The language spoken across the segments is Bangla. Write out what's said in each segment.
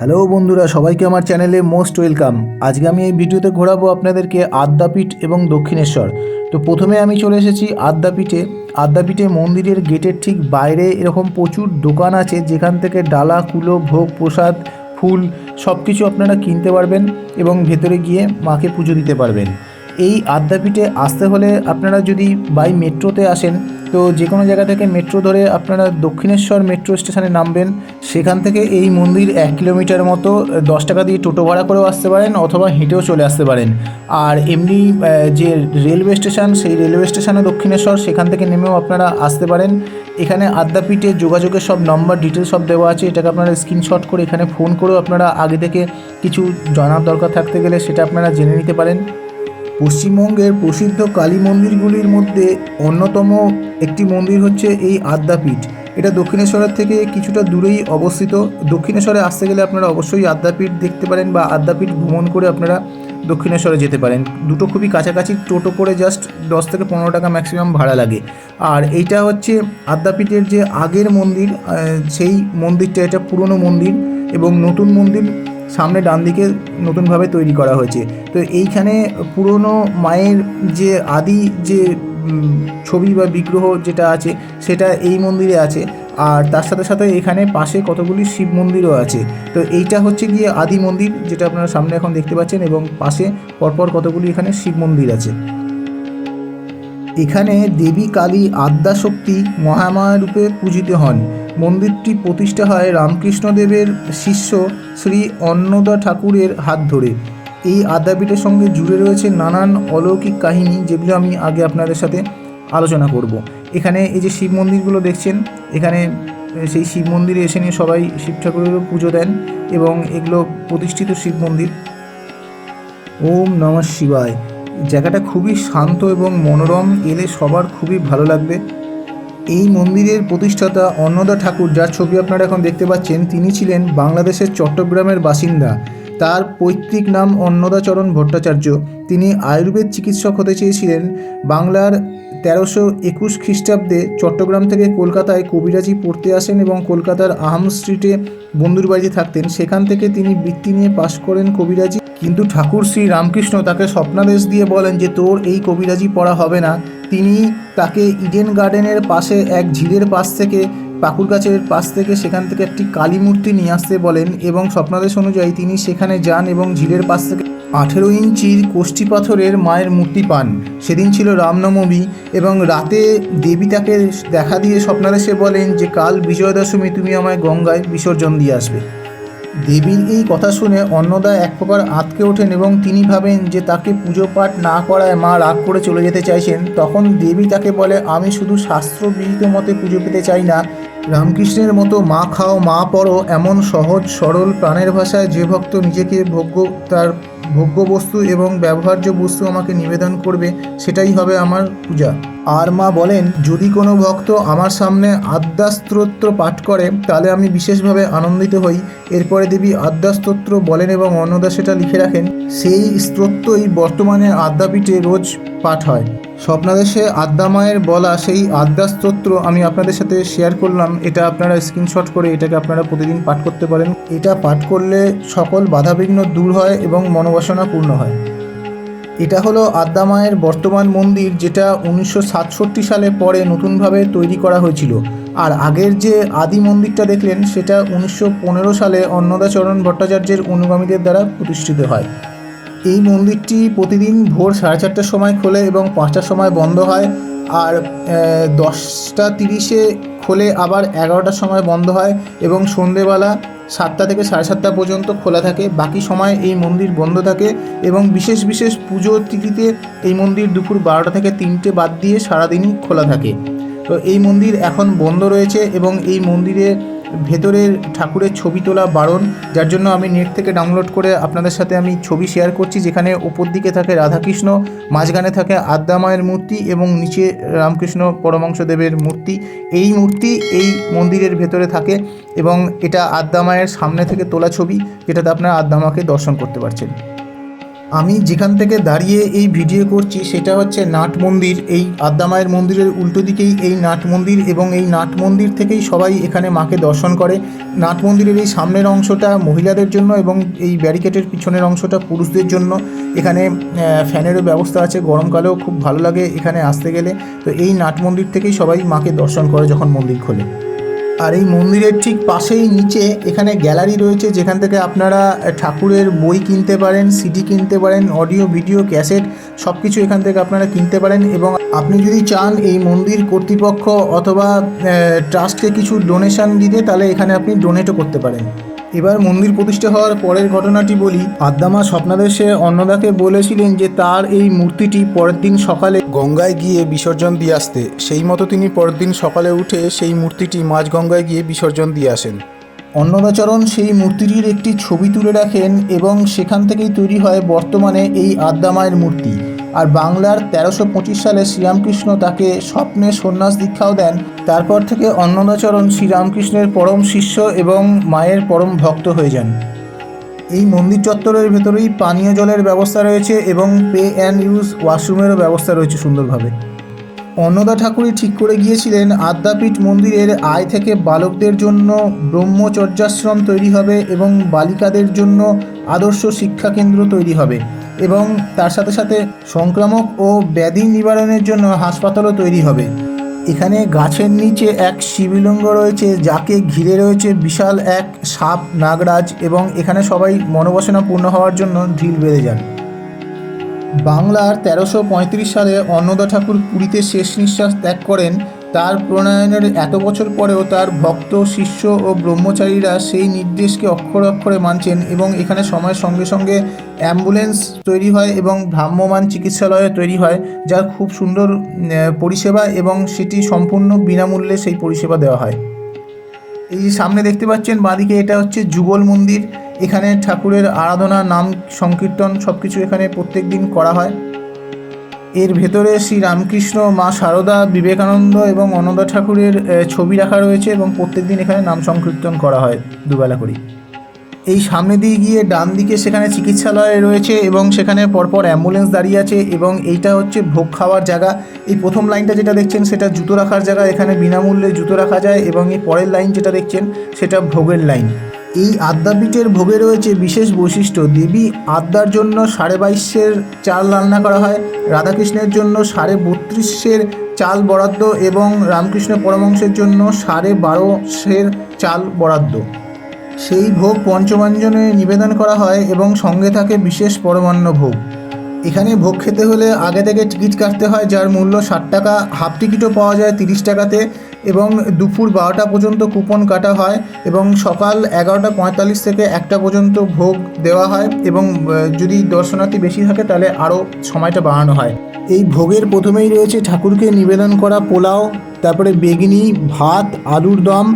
হ্যালো বন্ধুরা, সবাইকে আমার চ্যানেলে মোস্ট ওয়েলকাম। আজকে আমি এই ভিডিওতে ঘোরাবো আপনাদেরকে আদ্যাপীঠ এবং দক্ষিণেশ্বর। তো প্রথমে আমি চলে এসেছি আদ্যাপীঠে। আদ্যাপীঠে মন্দিরের গেটের ঠিক বাইরে এরকম প্রচুর দোকান আছে, যেখান থেকে ডালা, কুলো, ভোগ, প্রসাদ, ফুল সব কিছু আপনারা কিনতে পারবেন এবং ভেতরে গিয়ে মাকে পুজো দিতে পারবেন। এই আদ্যাপীঠে আসতে হলে আপনারা যদি বাই মেট্রোতে আসেন, তো যে কোনো জায়গা থেকে মেট্রো ধরে আপনারা দক্ষিণেশ্বর মেট্রো স্টেশনে নামবেন। সেখান থেকে এই মন্দির এক কিলোমিটার মতো, দশ টাকা দিয়ে টোটো ভাড়া করেও আসতে পারেন অথবা হেঁটেও চলে আসতে পারেন। আর এমনি যে রেলওয়ে স্টেশন, সেই রেলওয়ে স্টেশনে দক্ষিণেশ্বর, সেখান থেকে নেমেও আপনারা আসতে পারেন। এখানে আদ্যাপীঠে যোগাযোগের সব নম্বর ডিটেলস সব দেওয়া আছে, এটাকে আপনারা স্ক্রিনশট করে এখানে ফোন করেও আপনারা আগে থেকে কিছু জানার দরকার থাকতে গেলে সেটা আপনারা জেনে নিতে পারেন। পশ্চিমবঙ্গের প্রসিদ্ধ কালী মন্দিরগুলির মধ্যে অন্যতম একটি মন্দির হচ্ছে এই আদ্যাপীঠ। এটা দক্ষিণেশ্বরের থেকে কিছুটা দূরেই অবস্থিত। দক্ষিণেশ্বরে আসতে গেলে আপনারা অবশ্যই আদ্যাপীঠ দেখতে পারেন বা আদ্যাপীঠ ভ্রমণ করে আপনারা দক্ষিণেশ্বরে যেতে পারেন। দুটো খুবই কাছাকাছি টোটো করে জাস্ট দশ থেকে পনেরো টাকা ম্যাক্সিমাম ভাড়া লাগে। আর এইটা হচ্ছে আদ্যাপীঠের যে আগের মন্দির সেই মন্দিরটা, এটা পুরনো মন্দির এবং নতুন মন্দির সামনে ডান দিকে নতুনভাবে তৈরি করা হয়েছে। তো এইখানে পুরনো মায়ের যে আদি যে ছবি বা বিগ্রহ যেটা আছে, সেটা এই মন্দিরে আছে। আর তার সাথে সাথে এখানে পাশে কতগুলি শিব মন্দিরও আছে। তো এইটা হচ্ছে গিয়ে আদি মন্দির, যেটা আপনারা সামনে এখন দেখতে পাচ্ছেন, এবং পাশে পরপর কতগুলি এখানে শিব মন্দির আছে। এখানে দেবী কালী আদ্যাশক্তি মহামায়া রূপে পূজিত হন। মন্দিরটি প্রতিষ্ঠা হয় রামকৃষ্ণদেবের শিষ্য শ্রী অন্নদা ঠাকুরের হাত ধরে। এই আদ্যাপীঠের সঙ্গে জুড়ে রয়েছে নানান অলৌকিক কাহিনী, যেগুলো আমি আগে আপনাদের সাথে আলোচনা করব। এখানে এই যে শিব মন্দিরগুলো দেখছেন, এখানে সেই শিব মন্দিরে এসে নিয়ে সবাই শিব ঠাকুরেরও পুজো দেন এবং এগুলো প্রতিষ্ঠিত শিব মন্দির। ওম নমঃ শিবায়। জায়গাটা খুবই শান্ত এবং মনোরম, এলে সবার খুবই ভালো লাগবে। এই মন্দিরের প্রতিষ্ঠাতা অন্নদা ঠাকুর, যার ছবি আপনারা এখন দেখতে পাচ্ছেন, তিনি ছিলেন বাংলাদেশের চট্টগ্রামের বাসিন্দা। তার পৈতৃক নাম অন্নদাচরণ ভট্টাচার্য। তিনি আয়ুর্বেদ চিকিৎসক হতে চেয়েছিলেন। বাংলার তেরোশো একুশ খ্রিস্টাব্দে চট্টগ্রাম থেকে কলকাতায় কবিরাজি পড়তে আসেন এবং কলকাতার আহাম স্ট্রিটে বন্ধুর বাড়িতে থাকতেন। সেখান থেকে তিনি বৃত্তি নিয়ে পাশ করেন কবিরাজি। কিন্তু ঠাকুর শ্রী রামকৃষ্ণ তাকে স্বপ্নাদেশ দিয়ে বলেন যে, তোর এই কবিরাজি পড়া হবে না। তিনি তাকে ইডেন গার্ডেনের পাশে এক ঝিলের পাশ থেকে পাকুর গাছের পাশ থেকে সেখান থেকে একটি কালী মূর্তি নিয়ে আসতে বলেন এবং স্বপ্নাদেশ অনুযায়ী তিনি সেখানে যান এবং ঝিলের পাশ থেকে আঠেরো ইঞ্চির কোষ্ঠী পাথরের মায়ের মূর্তি পান। সেদিন ছিল রামনবমী এবং রাতে দেবী তাকে দেখা দিয়ে স্বপ্নাদেশে বলেন যে, কাল বিজয়া দশমী তুমি আমায় গঙ্গায় বিসর্জন দিয়ে আসবে। দেবীর এই কথা শুনে অন্নদা এক প্রকার আঁতকে ওঠেন এবং তিনি ভাবেন যে, তাকে পুজো পাঠ না করায় মা রাগ করে চলে যেতে চাইছেন। তখন দেবী তাকে বলে, আমি শুধু শাস্ত্রবিহিত মতে পুজো পেতে চাই না। রামকৃষ্ণের মতো মা খাও, মা পড়ো, এমন সহজ, সরল প্রাণের ভাষায় যে ভক্ত নিজেকে ভোগ্য তার ভোগ্য বস্তু এবং ব্যবহার্য বস্তু আমাকে নিবেদন করবে, সেটাই হবে আমার পূজা। আর মা বলেন, যদি কোনো ভক্ত আমার সামনে আদ্যাস্তোত্র পাঠ করে, তাহলে আমি বিশেষভাবে আনন্দিত হই। এরপরে দেবী আদ্যাস্তোত্র বলেন এবং অন্নদা সেটা লিখে রাখেন, সেই স্তোত্রই বর্তমানে আদ্যাপীঠে রোজ পাঠ হয়। স্বপ্নাদেশে আদ্যা মায়ের বলা সেই আদ্যাস্তোত্র আমি আপনাদের সাথে শেয়ার করলাম। এটা আপনারা স্ক্রিনশট করে এটাকে আপনারা প্রতিদিন পাঠ করতে পারেন। এটা পাঠ করলে সকল বাধাবিঘ্ন দূর হয় এবং মনোবাসনা পূর্ণ হয়। এটা হলো আদ্যা মায়ের বর্তমান মন্দির যেটা উনিশশো সাতষট্টি সালে পরে নতুনভাবে তৈরি করা হয়েছিল। আর আগের যে আদি মন্দিরটা দেখলেন, সেটা উনিশশো পনেরো সালে অন্নদাচরণ ভট্টাচার্যের অনুগামীদের দ্বারা প্রতিষ্ঠিত হয়। এই মন্দিরটি প্রতিদিন ভোর সাড়ে চারটার সময় খোলে এবং পাঁচটার সময় বন্ধ হয় আর দশটা তিরিশে খোলে আবার এগারোটার সময় বন্ধ হয় এবং সন্ধেবেলা সাতটা থেকে সাড়ে সাতটা পর্যন্ত খোলা থাকে। বাকি সময় এই মন্দির বন্ধ থাকে এবং বিশেষ বিশেষ পুজো তিথিতে এই মন্দির দুপুর বারোটা থেকে তিনটে বাদ দিয়ে সারাদিনই খোলা থাকে। তো এই মন্দির এখন বন্ধ রয়েছে এবং এই মন্দিরে ভেতরের ঠাকুরের ছবি তোলা বারণ, যার জন্য আমি নেট থেকে ডাউনলোড করে আপনাদের সাথে আমি ছবি শেয়ার করছি, যেখানে ওপর দিকে থাকে রাধাকৃষ্ণ, মাঝখানে থাকে আদ্যা মায়ের মূর্তি এবং নিচে রামকৃষ্ণ পরমাংশদেবের মূর্তি। এই মূর্তি এই মন্দিরের ভেতরে থাকে এবং এটা আদ্যা মায়ের সামনে থেকে তোলা ছবি, যেটাতে আপনারা আদ্যা মাকে দর্শন করতে পারছেন। আমি যেখান থেকে দাঁড়িয়ে এই ভিডিও করছি, সেটা হচ্ছে নাট মন্দির। এই আদ্যামায়ের মন্দিরের উল্টো দিকেই এই নাট মন্দির এবং এই নাট মন্দির থেকেই সবাই এখানে মাকে দর্শন করে। নাট মন্দিরের এই সামনের অংশটা মহিলাদের জন্য এবং এই ব্যারিকেডের পিছনের অংশটা পুরুষদের জন্য। এখানে ফ্যানেরও ব্যবস্থা আছে, গরমকালেও খুব ভালো লাগে এখানে আসতে গেলে। তো এই নাট মন্দির থেকেই সবাই মাকে দর্শন করে যখন মন্দির খোলে। আর এই মন্দিরের ঠিক পাশেই নিচে এখানে গ্যালারি রয়েছে, যেখান থেকে আপনারা ঠাকুরের বই কিনতে পারেন সিডি কিনতে পারেন অডিও ভিডিও ক্যাসেট সব কিছু এখান থেকে আপনারা কিনতে পারেন এবং আপনি যদি চান এই মন্দির কর্তৃপক্ষ অথবা ট্রাস্টকে কিছু ডোনেশন দিতে, তাহলে এখানে আপনি ডোনেটও করতে পারেন। এবার মন্দির প্রতিষ্ঠা হওয়ার পরের ঘটনাটি বলি। আদ্দামা স্বপ্নাদেশে অন্নদাকে বলেছিলেন যে তার এই মূর্তিটি পরের দিন সকালে গঙ্গায় গিয়ে বিসর্জন দিয়ে আসতে। সেই মতো তিনি পরের দিন সকালে উঠে সেই মূর্তিটি মাঝ গঙ্গায় গিয়ে বিসর্জন দিয়ে আসেন। অন্নদাচরণ সেই মূর্তিটির একটি ছবি তুলে রাখেন এবং সেখান থেকেই তৈরি হয় বর্তমানে এই আদ্যামায়ের মূর্তি। আর বাংলার তেরোশো পঁচিশ সালে শ্রীরামকৃষ্ণ তাকে স্বপ্নে সন্ন্যাস দীক্ষাও দেন। তারপর থেকে অন্নদাচরণ শ্রীরামকৃষ্ণের পরম শিষ্য এবং মায়ের পরম ভক্ত হয়ে যান। এই মন্দির চত্বরের ভেতরেই পানীয় জলের ব্যবস্থা রয়েছে এবং পে অ্যান্ড ইউজ ওয়াশরুমেরও ব্যবস্থা রয়েছে সুন্দরভাবে। অন্নদা ঠাকুরই ঠিক করে গিয়েছিলেন, আদ্যাপীঠ মন্দিরের আয় থেকে বালকদের জন্য ব্রহ্মচর্যাশ্রম তৈরি হবে এবং বালিকাদের জন্য আদর্শ শিক্ষা কেন্দ্র তৈরি হবে এবং তার সাথে সাথে সংক্রামক ও ব্যাধি নিবারণের জন্য হাসপাতালও তৈরি হবে। এখানে গাছের নিচে এক শিবলিঙ্গ রয়েছে, যাকে ঘিরে রয়েছে বিশাল এক সাপ, নাগরাজ এবং এখানে সবাই মনোবাসনা পূর্ণ হওয়ার জন্য ঢিল বেঁধে যান। বাংলার তেরোশো সালে অন্নদা ঠাকুর পুরীতে শেষ নিঃশ্বাস ত্যাগ করেন। তার প্রণয়নের এত বছর পরেও তার ভক্ত, শিষ্য ও ব্রহ্মচারীরা সেই নির্দেশকে অক্ষরে অক্ষরে মানছেন এবং এখানে সময়ের সঙ্গে সঙ্গে অ্যাম্বুলেন্স তৈরি হয় এবং ভ্রাম্যমাণ চিকিৎসালয় তৈরি হয়, যার খুব সুন্দর পরিষেবা এবং সেটি সম্পূর্ণ বিনামূল্যে সেই পরিষেবা দেওয়া হয়। এই যে সামনে দেখতে পাচ্ছেন, বাঁদিকে এটা হচ্ছে যুগল মন্দির। এখানে ঠাকুরের আরাধনা নাম, সংকীর্তন সব কিছু এখানে প্রত্যেক দিন করা হয়। এর ভেতরে শ্রী রামকৃষ্ণ, মা সারদা, বিবেকানন্দ এবং অনন্দা ঠাকুরের ছবি রাখা রয়েছে এবং প্রত্যেক দিন এখানে নাম সংকীর্তন করা হয় দুবেলা করে এই সামনে দিয়ে গিয়ে ডান দিকে সেখানে চিকিৎসালয় রয়েছে এবং সেখানে পরপর অ্যাম্বুলেন্স দাঁড়িয়ে আছে এবং এইটা হচ্ছে ভোগ খাওয়ার জায়গা। এই প্রথম লাইনটা যেটা দেখছেন সেটা জুতো রাখার জায়গা, এখানে বিনামূল্যে জুতো রাখা যায় এবং এই পরের লাইন যেটা দেখছেন সেটা ভোগের লাইন। এই আদ্যাপীঠের ভোগে রয়েছে বিশেষ বৈশিষ্ট্য, দেবী আদ্যার জন্য সাড়ে বাইশের চাল রান্না করা হয়, রাধাকৃষ্ণের জন্য সাড়ে বত্রিশের চাল বরাদ্দ এবং রামকৃষ্ণ পরমংশের জন্য সাড়ে বারোশের চাল বরাদ্দ। সেই ভোগ পঞ্চমাঞ্জনে নিবেদন করা হয় এবং সঙ্গে থাকে বিশেষ পরমান্ন ভোগ। এখানে ভোগ খেতে হলে আগে থেকে টিকিট কাটতে হয়, যার মূল্য ষাট টাকা, হাফ টিকিটও পাওয়া যায় তিরিশ টাকাতে এবং দুপুর বারোটা পর্যন্ত কুপন কাটা হয় এবং সকাল এগারোটা পঁয়তাল্লিশ থেকে একটা পর্যন্ত ভোগ দেওয়া হয় এবং যদি দর্শনার্থী বেশি থাকে তাহলে আরও সময়টা বাড়ানো হয়। এই ভোগের প্রথমেই রয়েছে ঠাকুরকে নিবেদন করা পোলাও, তারপরে বেগনি, ভাত, আলুর দম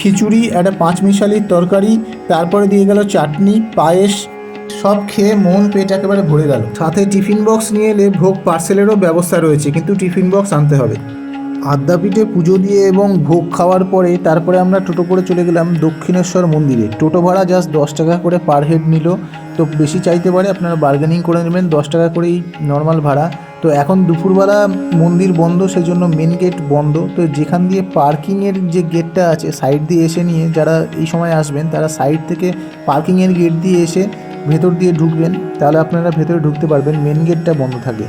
খিচুড়ি, একটা পাঁচমিশালির তরকারি, তারপরে দিয়ে গেল চাটনি, পায়েস, সব খেয়ে মন পেট একেবারে ভরে গেল। সাথে টিফিন বক্স নিয়ে এলে ভোগ পার্সেলেরও ব্যবস্থা রয়েছে, কিন্তু টিফিন বক্স আনতে হবে। আদ্যাপীঠে পুজো দিয়ে এবং ভোগ খাওয়ার পরে তারপরে আমরা টোটো করে চলে গেলাম দক্ষিণেশ্বর মন্দিরে। টোটো ভাড়া জাস্ট দশ টাকা করে পার হেড নিল। তো বেশি চাইতে পারে আপনারা বার্গেনিং করে নেবেন, দশ টাকা করেই নর্মাল ভাড়া। তো এখন দুপুরবেলা মন্দির বন্ধ সেই জন্য মেন গেট বন্ধ। তো যেখান দিয়ে পার্কিংয়ের যে গেটটা আছে সাইড দিয়ে এসে নিয়ে যারা এই সময় আসবেন, তারা সাইড থেকে পার্কিংয়ের গেট দিয়ে এসে ভেতর দিয়ে ঢুকবেন। তাহলে আপনারা ভেতরে ঢুকতে পারবেন মেন গেটটা বন্ধ থাকে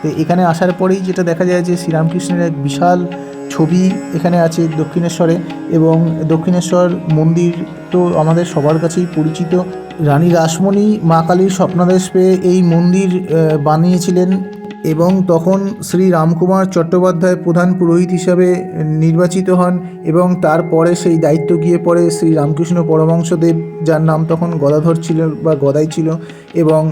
তো এখানে আসার পরেই যেটা দেখা যায় যে শ্রীরামকৃষ্ণের এক বিশাল ছবি এখানে আছে দক্ষিণেশ্বরে এবং দক্ষিণেশ্বর মন্দির তো আমাদের সবার কাছেই পরিচিত। রানী রাসমণি মা কালীর স্বপ্নাদেশ পেয়ে এই মন্দির বানিয়েছিলেন এবং তখন শ্রী রামকুমার চট্টোপাধ্যায় প্রধান পুরোহিত হিসাবে নির্বাচিত হন এবং তারপরে সেই দায়িত্ব গিয়ে পড়ে শ্রী রামকৃষ্ণ পরমংশদেব যার নাম তখন গদাধর ছিল বা গদাই ছিল এবং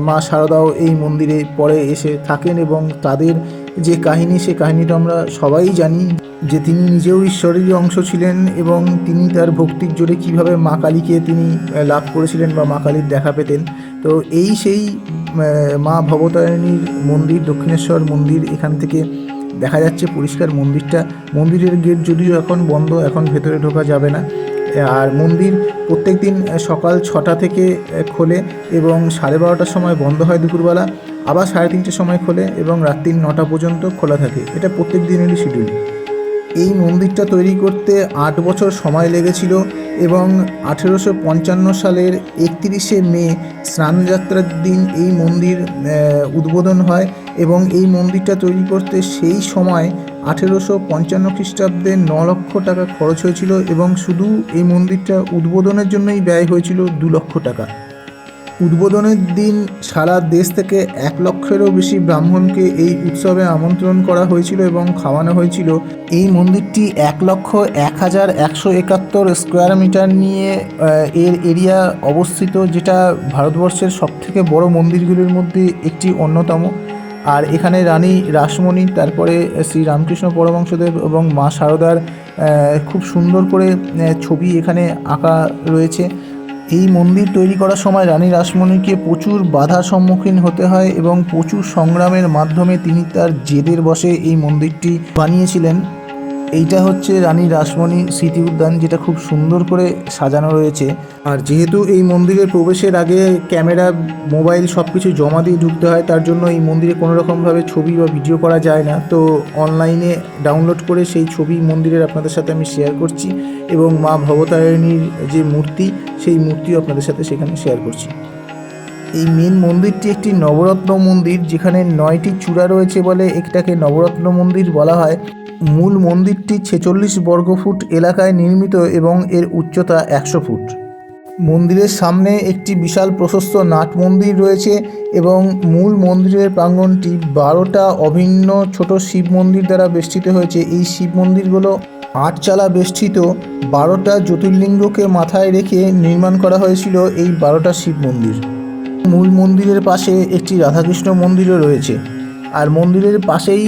মা শারদাও এই মন্দিরে পরে এসে থাকেন এবং তাদের যে কাহিনী, সে কাহিনীটা আমরা সবাই জানি যে তিনি নিজেও ঈশ্বরেরই অংশ ছিলেন এবং তিনি তার ভক্তির জোরে কীভাবে মা কালীকে তিনি লাভ করেছিলেন বা মা কালীর দেখা পেতেন। তো এই সেই মা ভবতারিণীর মন্দির, দক্ষিণেশ্বর মন্দির, এখান থেকে দেখা যাচ্ছে পরিষ্কার মন্দিরটা। মন্দিরের গেট যদিও এখন বন্ধ, এখন ভেতরে ঢোকা যাবে না। আর মন্দির প্রত্যেক দিন সকাল ছটা থেকে খোলে এবং সাড়ে বারোটার সময় বন্ধ হয় দুপুরবেলা, আবার সাড়ে তিনটের সময় খোলে এবং রাত্রি নটা পর্যন্ত খোলা থাকে। এটা প্রত্যেক দিনেরই শিডিউল এই মন্দিরটা তৈরি করতে আট বছর সময় লেগেছিল এবং আঠেরোশো পঞ্চান্ন সালের একত্রিশে মে স্নানযাত্রার দিন এই মন্দির উদ্বোধন হয় এবং এই মন্দিরটা তৈরি করতে সেই সময় আঠেরোশো পঞ্চান্ন খ্রিস্টাব্দে ন লক্ষ টাকা খরচ হয়েছিল এবং শুধু এই মন্দিরটা উদ্বোধনের জন্যই ব্যয় হয়েছিল দু লক্ষ টাকা। উদ্বোধনের দিন সারা দেশ থেকে এক লক্ষেরও বেশি ব্রাহ্মণকে এই উৎসবে আমন্ত্রণ করা হয়েছিল এবং খাওয়ানো হয়েছিল। এই মন্দিরটি এক লক্ষ এক হাজার একশো একাত্তর স্কোয়ার মিটার নিয়ে এর এরিয়া অবস্থিত, যেটা ভারতবর্ষের সবথেকে বড় মন্দিরগুলির মধ্যে একটি অন্যতম। আর এখানে রানী রাসমণি, তারপরে শ্রী রামকৃষ্ণ পরমংশদেব এবং মা শারদার খুব সুন্দর করে ছবি এখানে আঁকা রয়েছে। এই মন্দির তৈরি করার সময় রানী রাসমণিকে প্রচুর বাধার সম্মুখীন হতে হয় এবং প্রচুর সংগ্রামের মাধ্যমে তিনি তার জেদের বসে এই মন্দিরটি বানিয়েছিলেন। এইটা হচ্ছে রানী রাসমণি স্মৃতি উদ্যান, যেটা খুব সুন্দর করে সাজানো রয়েছে। আর যেহেতু এই মন্দিরে প্রবেশের আগে ক্যামেরা, মোবাইল সব কিছু জমা দিয়ে ঢুকতে হয়, তার জন্য এই মন্দিরে কোনো রকমভাবে ছবি বা ভিডিও করা যায় না। তো অনলাইনে ডাউনলোড করে সেই ছবি মন্দিরের আপনাদের সাথে আমি শেয়ার করছি এবং মা ভবতারিণীর যে মূর্তি, সেই মূর্তিও আপনাদের সাথে সেখানে শেয়ার করছি। এই মেন মন্দিরটি একটি নবরত্ন মন্দির, যেখানে নয়টি চূড়া রয়েছে বলে এটাকে নবরত্ন মন্দির বলা হয়। মূল মন্দিরটি ছেচল্লিশ বর্গফুট এলাকায় নির্মিত এবং এর উচ্চতা একশো ফুট। মন্দিরের সামনে একটি বিশাল প্রশস্ত নাট মন্দির রয়েছে এবং মূল মন্দিরের প্রাঙ্গণটি বারোটা অভিন্ন ছোট শিব মন্দির দ্বারা বেষ্টিত হয়েছে। এই শিব মন্দিরগুলো আটচালা বেষ্টিত। বারোটা জ্যোতির্লিঙ্গকে মাথায় রেখে নির্মাণ করা হয়েছিল এই বারোটা শিব মন্দির। মূল মন্দিরের পাশে একটি রাধাকৃষ্ণ মন্দিরও রয়েছে। আর মন্দিরের পাশেই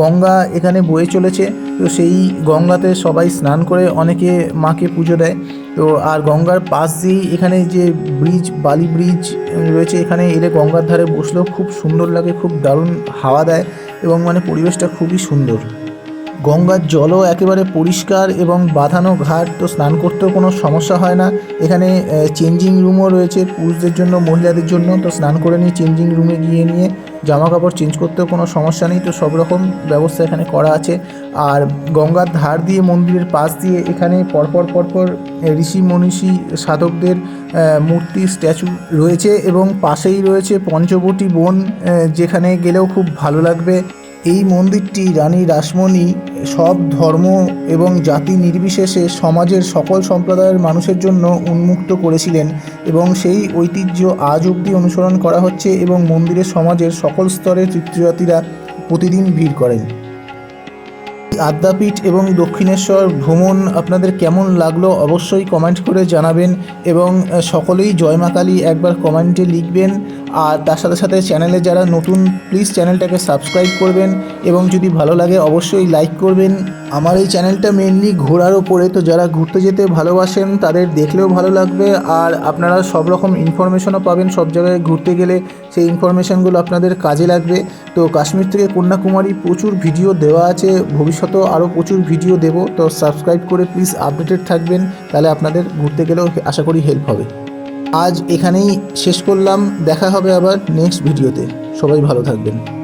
গঙ্গা এখানে বয়ে চলেছে। তো সেই গঙ্গাতে সবাই স্নান করে অনেকে মাকে পুজো দেয়। তো আর গঙ্গার পাশ দিয়েই এখানে যে ব্রিজ, বালি ব্রিজ রয়েছে, এখানে এলে গঙ্গার ধারে বসলেও খুব সুন্দর লাগে, খুব দারুণ হাওয়া দেয় এবং মানে পরিবেশটা খুবই সুন্দর। গঙ্গার জলও একেবারে পরিষ্কার এবং বাঁধানো ঘাট, তো স্নান করতেও কোনো সমস্যা হয় না। এখানে চেঞ্জিং রুমও রয়েছে পুরুষদের জন্য, মহিলাদের জন্য, তো স্নান করে নিয়ে চেঞ্জিং রুমে গিয়ে নিয়ে জামা কাপড় চেঞ্জ করতেও কোনো সমস্যা নেই। তো সব রকম ব্যবস্থা এখানে করা আছে। আর গঙ্গার ধার দিয়ে মন্দিরের পাশ দিয়ে এখানে পরপর পরপর ঋষি, মনীষী, সাধকদের মূর্তি স্ট্যাচু রয়েছে এবং পাশেই রয়েছে পঞ্চবটি বন যেখানে গেলেও খুব ভালো লাগবে। এই মন্দিরটি রানী রাসমণি, সব ধর্ম এবং জাতি নির্বিশেষে সমাজের সকল সম্প্রদায়ের মানুষের জন্য উন্মুক্ত করেছিলেন এবং সেই ঐতিহ্য আজ অবধি অনুসরণ করা হচ্ছে এবং মন্দিরে সমাজের সকল স্তরের তীর্থযাত্রীরা প্রতিদিন ভিড় করেন। আদ্যাপীঠ এবং দক্ষিণেশ্বর ভ্রমণ আপনাদের কেমন লাগল অবশ্যই কমেন্ট করে জানাবেন এবং সকলেই জয় মা কালী একবার কমেন্টে লিখবেন। আর তার সাথে সাথে চ্যানেলে যারা নতুন প্লিজ চ্যানেলটাকে সাবস্ক্রাইব করবেন এবং যদি ভালো লাগে অবশ্যই লাইক করবেন। আমার এই চ্যানেলটা মেনলি ঘোরার ওপরে, তো যারা ঘুরতে যেতে ভালোবাসেন তাদের দেখলেও ভালো লাগবে। আর আপনারা সব রকম ইনফরমেশনও পাবেন সব জায়গায় ঘুরতে গেলে, সেই ইনফরমেশনগুলো আপনাদের কাজে লাগবে। তো কাশ্মীর থেকে কন্যাকুমারী প্রচুর ভিডিও দেওয়া আছে, ভবিষ্যতেও আরও প্রচুর ভিডিও দেব। তো সাবস্ক্রাইব করে প্লিজ আপডেটেড থাকবেন, তাহলে আপনাদের ঘুরতে গেলেও আশা করি হেল্প হবে। আজ এখানেই শেষ করলাম। দেখা হবে আবার নেক্সট ভিডিওতে সবাই ভালো থাকবেন।